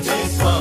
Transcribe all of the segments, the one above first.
this one.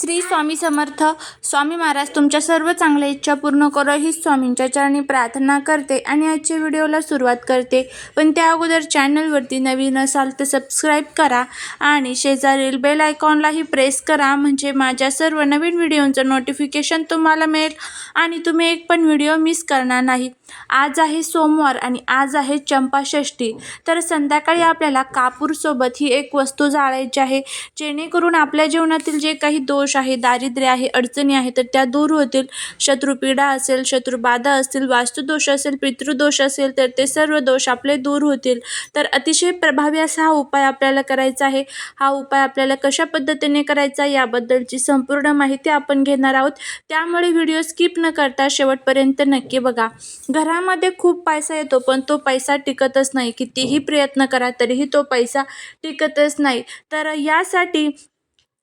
Shri Swami Samarth. Swami Maharaj तुमच्या सर्व चांगल्या इच्छा पूर्ण करो ही स्वामींच्या चरणी प्रार्थना करते आणि आजच्या व्हिडिओला सुरुवात करते. पण त्या अगोदर चॅनलवरती नवीन असाल तर सबस्क्राईब करा आणि शेजारील बेल आयकॉनलाही प्रेस करा म्हणजे माझ्या सर्व नवीन व्हिडिओंचं नोटिफिकेशन तुम्हाला मिळेल आणि तुम्ही एक पण व्हिडिओ मिस करणार नाही. आज आहे सोमवार आणि आज आहे चंपाषष्ठी. तर संध्याकाळी आपल्याला कापूरसोबत ही एक वस्तू जाळायची आहे जेणेकरून आपल्या जीवनातील जे काही दोष आहे दारिद्र्य आहे अडचणी आहे तर त्या दूर होतील. शत्रुपीडा असेल शत्रुबाधा असतील वास्तुदोष असेल पितृदोष असेल तर ते सर्व दोष आपले दूर होतील. तर अतिशय प्रभावी असा हा उपाय आपल्याला करायचा आहे. हा उपाय आपल्याला कशा पद्धतीने करायचा याबद्दलची संपूर्ण माहिती आपण घेणार आहोत. त्यामुळे व्हिडिओ स्किप न करता शेवटपर्यंत नक्की बघा. घरामध्ये खूप पैसा येतो पण तो पैसा टिकतच नाही. कितीही प्रयत्न करा तरीही तो पैसा टिकतच नाही. तर यासाठी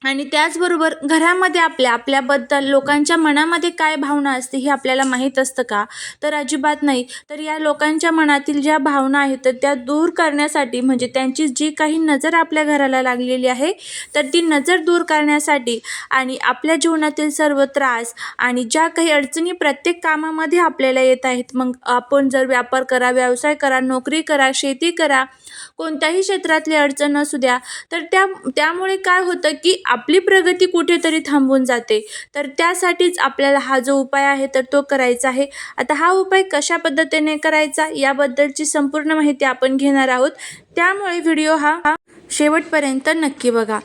आणि त्याचबरोबर घरामध्ये आपल्या आपल्याबद्दल लोकांच्या मनामध्ये काय भावना असते हे आपल्याला माहीत असतं का? तर अजिबात नाही. तर या लोकांच्या मनातील ज्या भावना आहेत तर त्या दूर करण्यासाठी म्हणजे त्यांची जी काही नजर आपल्या घराला लागलेली आहे तर ती नजर दूर करण्यासाठी आणि आपल्या जीवनातील सर्व त्रास आणि ज्या काही अडचणी प्रत्येक कामामध्ये आपल्याला येत आहेत मग आपण जर व्यापार करा व्यवसाय करा नोकरी करा शेती करा कोणत्याही क्षेत्रातली अडचण असू द्या तर त्या त्यामुळे काय होतं की आपली प्रगती कुठेतरी थांबून जाते. तर त्यासाठीच आपल्याला हा जो उपाय आहे तर तो करायचा आहे. आता हा उपाय कशा पद्धतीने करायचा याबद्दलची संपूर्ण माहिती आपण घेणार आहोत. त्यामुळे व्हिडिओ हा शेवटपर्यंत नक्की बघा.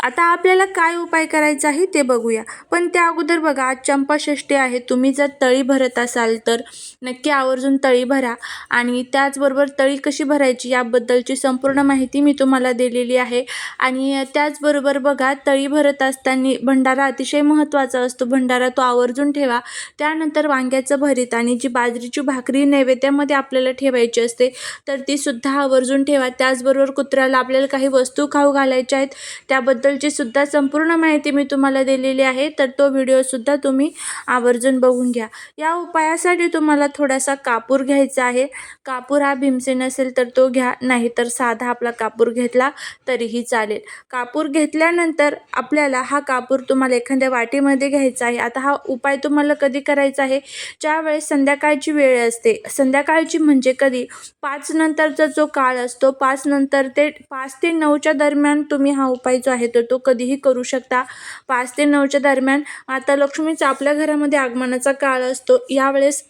आता आपल्याला काय उपाय करायचा आहे ते बघूया. पण त्या अगोदर बघा आज चंपाषष्ठी आहे. तुम्ही जर तळी भरत असाल तर नक्की आवर्जून तळी भरा. आणि त्याचबरोबर तळी कशी भरायची याबद्दलची संपूर्ण माहिती मी तुम्हाला दिलेली आहे. आणि त्याचबरोबर बघा तळी भरत असताना भंडारा अतिशय महत्त्वाचा असतो. भंडारा तो आवर्जून ठेवा. त्यानंतर वांग्याचं भरीत आणि जी बाजरीची भाकरी नैवेद्यामध्ये आपल्याला ठेवायची असते तर तीसुद्धा आवर्जून ठेवा. त्याचबरोबर कुत्र्याला आपल्याला काही वस्तू खाऊ घालायच्या आहेत. त्याबद्दल त्याबद्दलची सुद्धा संपूर्ण माहिती मी तुम्हाला दिलेली आहे तर तो व्हिडिओसुद्धा तुम्ही आवर्जून बघून घ्या. या उपायासाठी तुम्हाला थोडासा कापूर घ्यायचा आहे. कापूर हा भीमसेन असेल तर तो घ्या नाही तर साधा आपला कापूर घेतला तरीही चालेल. कापूर घेतल्यानंतर आपल्याला हा कापूर तुम्हाला एखाद्या वाटीमध्ये घ्यायचा आहे. आता हा उपाय तुम्हाला कधी करायचा आहे? ज्यावेळेस संध्याकाळची वेळ असते. संध्याकाळची म्हणजे कधी? पाच नंतरचा जो काळ असतो पाच नंतर ते पाच ते नऊच्या दरम्यान तुम्ही हा उपाय जो आहे तो तर तो कधीही करू शकता. पाच ते नऊच्या दरम्यान माता लक्ष्मीचा आपल्या घरामध्ये आगमनाचा काळ असतो. यावेळेस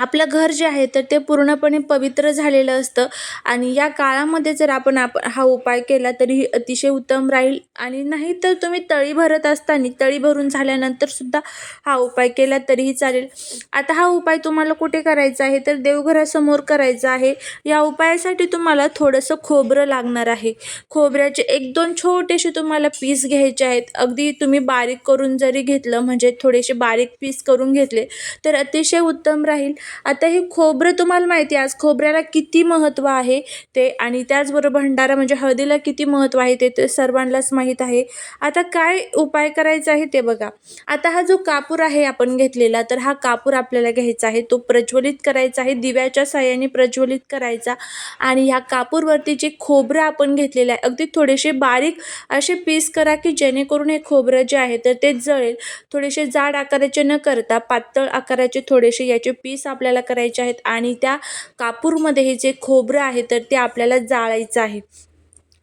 आपलं घर जे आहे तर ते पूर्णपणे पवित्र झालेलं असतं. आणि या काळामध्ये जर आपण आप हा उपाय केला तरीही अतिशय उत्तम राहील. आणि नाही तर तुम्ही तळी भरत असताना तळी भरून झाल्यानंतरसुद्धा हा उपाय केला तरीही चालेल. आता हा उपाय तुम्हाला कुठे करायचा आहे तर देवघरासमोर करायचा आहे. या उपायासाठी तुम्हाला थोडंसं खोबरं लागणार आहे. खोबऱ्याचे एक दोन छोटेसे तुम्हाला पीस घ्यायचे आहेत. अगदी तुम्ही बारीक करून जरी घेतलं म्हणजे थोडेसे बारीक पीस करून घेतले तर अतिशय उत्तम राहील. आता हे खोबरं तुम्हाला माहिती आहे आज खोबऱ्याला किती महत्त्व आहे ते आणि त्याचबरोबर भंडारा म्हणजे हळदीला किती महत्त्व आहे ते ते सर्वांनाच माहीत आहे. आता काय उपाय करायचा आहे ते बघा. आता हा जो कापूर आहे आपण घेतलेला तर हा कापूर आपल्याला घ्यायचा आहे तो प्रज्वलित करायचा आहे दिव्याच्या साह्याने प्रज्वलित करायचा आणि ह्या कापूरवरती जे खोबरं आपण घेतलेलं आहे अगदी थोडेसे बारीक असे पीस करा की जेणेकरून हे खोबरं जे आहे तर ते जळेल. थोडेसे जाड आकाराचे न करता पातळ आकाराचे थोडेसे याचे पीस आपल्याला करायचे आहेत आणि त्या कापूरमध्ये हे जे खोबरं आहे तर ते आपल्याला जाळायचं आहे.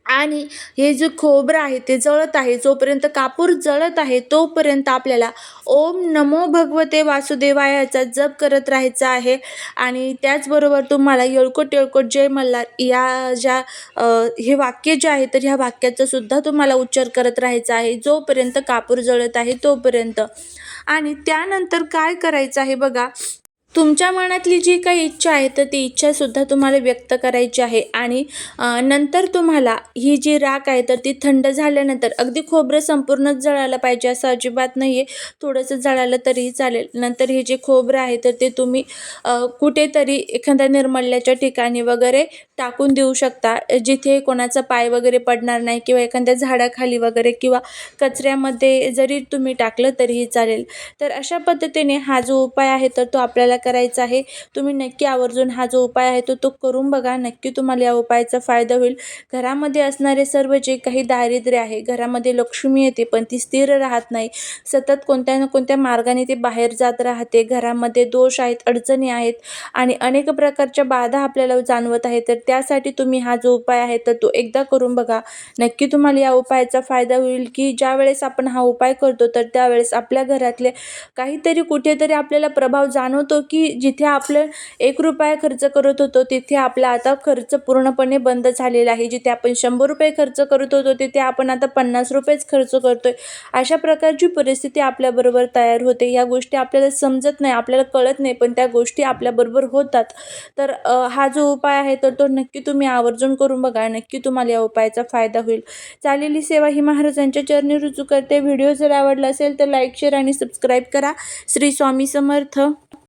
आणि हे जे खोबरं आहे ते जळत आहे. जोपर्यंत कापूर जळत आहे तोपर्यंत आपल्याला ओम नमो भगवते वासुदेवायाचा जप करत राहायचा आहे. आणि त्याचबरोबर तुम्हाला येळकोट येळकोट जय मल्हार या ज्या हे वाक्य जे आहे तर ह्या वाक्याचा सुद्धा तुम्हाला उच्चार करत राहायचा आहे. जोपर्यंत कापूर जळत आहे तोपर्यंत. आणि त्यानंतर काय करायचं आहे बघा तुमच्या मनातली जी काही इच्छा आहे तर ती इच्छासुद्धा तुम्हाला व्यक्त करायची आहे. आणि नंतर तुम्हाला ही जी राख आहे तर ती थंड झाल्यानंतर अगदी खोबरं संपूर्णच जळायला पाहिजे असं अजिबात नाही आहे थोडंसं जळालं तरीही चालेल. नंतर हे जे खोबरं आहे तर ते तुम्ही कुठेतरी एखाद्या निर्मल्याच्या ठिकाणी वगैरे टाकून देऊ शकता. जिथे कोणाचा पाय वगैरे पडणार नाही किंवा एखाद्या झाडाखाली वगैरे किंवा कचऱ्यामध्ये जरी तुम्ही टाकलं तरीही चालेल. तर अशा पद्धतीने हा जो उपाय आहे तर तो आपल्याला करायचा आहे. तुम्ही नक्की आवर्जून हा जो उपाय आहे तो तो करून बघा. नक्की तुम्हाला या उपायाचा फायदा होईल. घरामध्ये असणारे सर्व जे काही दारिद्र्य आहे घरामध्ये लक्ष्मी येते पण ती स्थिर राहत नाही. सतत कोणत्या ना कोणत्या मार्गाने ते बाहेर जात राहते. घरामध्ये दोष आहेत अडचणी आहेत आणि अनेक प्रकारच्या बाधा आपल्याला जाणवत आहे तर त्यासाठी तुम्ही हा जो उपाय आहे तर तो एकदा करून बघा. नक्की तुम्हाला या उपायाचा फायदा होईल की ज्या वेळेस आपण हा उपाय करतो तर त्यावेळेस आपल्या घरातले काहीतरी कुठेतरी आपल्याला प्रभाव जाणवतो की जिथे आपलं एक रुपया खर्च करत होतो तिथे आपला आता खर्च पूर्णपणे बंद झालेला आहे. जिथे आपण शंभर रुपये खर्च करत होतो तिथे आपण आता पन्नास रुपयेच खर्च करतोय. अशा प्रकारची परिस्थिती आपल्याबरोबर तयार होते. या गोष्टी आपल्याला समजत नाही आपल्याला कळत नाही पण त्या गोष्टी आपल्याबरोबर होतात. तर हा जो उपाय आहे तर तो नक्की तुम्ही आवर्जून करून बघा. नक्की तुम्हाला या उपायाचा फायदा होईल. चालेली सेवा ही महाराजांच्या चरणी रुजू करते. व्हिडिओ जर आवडला असेल तर लाईक शेअर आणि सबस्क्राईब करा. श्री स्वामी समर्थ.